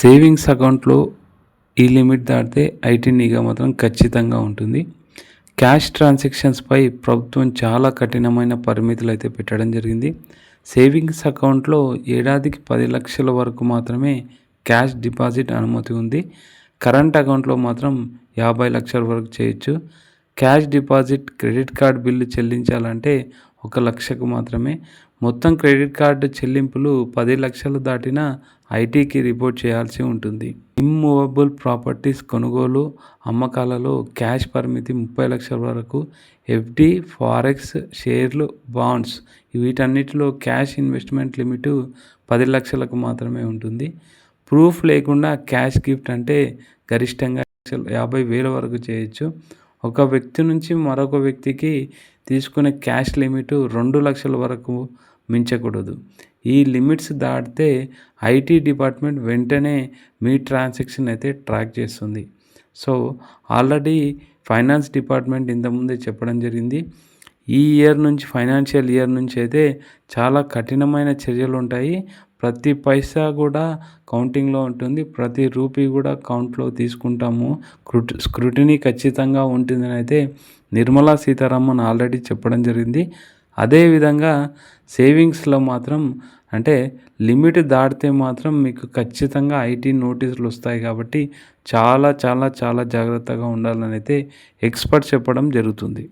Savings అకౌంట్లో ఈ limit దాటితే ఐటీ నిఘా మాత్రం ఖచ్చితంగా ఉంటుంది. క్యాష్ ట్రాన్సాక్షన్స్పై ప్రభుత్వం చాలా కఠినమైన పరిమితులు అయితే పెట్టడం జరిగింది. సేవింగ్స్ అకౌంట్లో ఏడాదికి పది లక్షల వరకు మాత్రమే క్యాష్ డిపాజిట్ అనుమతి ఉంది. కరెంట్ అకౌంట్లో మాత్రం యాభై లక్షల వరకు చేయొచ్చు. Cash deposit credit card bill చెల్లించాలంటే ఒక లక్షకు మాత్రమే. మొత్తం క్రెడిట్ కార్డు చెల్లింపులు పది లక్షలు దాటిన ఐటీకి రిపోర్ట్ చేయాల్సి ఉంటుంది. ఇమ్మూవబుల్ ప్రాపర్టీస్ కొనుగోలు అమ్మకాలలో క్యాష్ పరిమితి ముప్పై లక్షల వరకు. ఎఫ్డి ఫారెక్స్ షేర్లు బాండ్స్ వీటన్నిటిలో క్యాష్ ఇన్వెస్ట్మెంట్ లిమిట్ పది లక్షలకు మాత్రమే ఉంటుంది. ప్రూఫ్ లేకుండా క్యాష్ గిఫ్ట్ అంటే గరిష్టంగా యాభై వేల వరకు చేయొచ్చు. ఒక వ్యక్తి నుంచి మరొక వ్యక్తికి తీసుకునే క్యాష్ లిమిట్ రెండు లక్షల వరకు మించకూడదు. ఈ లిమిట్స్ దాటితే ఐటీ డిపార్ట్మెంట్ వెంటనే మీ ట్రాన్సాక్షన్ అయితే ట్రాక్ చేస్తుంది. సో ఆల్రెడీ ఫైనాన్స్ డిపార్ట్మెంట్ ఇంతకుముందే చెప్పడం జరిగింది. ఈ ఇయర్ నుంచి ఫైనాన్షియల్ ఇయర్ నుంచి అయితే చాలా కఠినమైన చర్యలు ఉంటాయి. ప్రతి పైసా కూడా కౌంటింగ్లో ఉంటుంది. ప్రతి రూపీ కూడా కౌంట్లో తీసుకుంటాము. స్క్రూటినీ ఖచ్చితంగా ఉంటుందని అయితే నిర్మలా సీతారామన్ ఆల్రెడీ చెప్పడం జరిగింది. అదేవిధంగా సేవింగ్స్లో మాత్రం అంటే లిమిట్ దాటితే మాత్రం మీకు ఖచ్చితంగా ఐటీ నోటీసులు వస్తాయి కాబట్టి చాలా చాలా చాలా జాగ్రత్తగా ఉండాలని అయితే ఎక్స్పర్ట్ చెప్పడం జరుగుతుంది.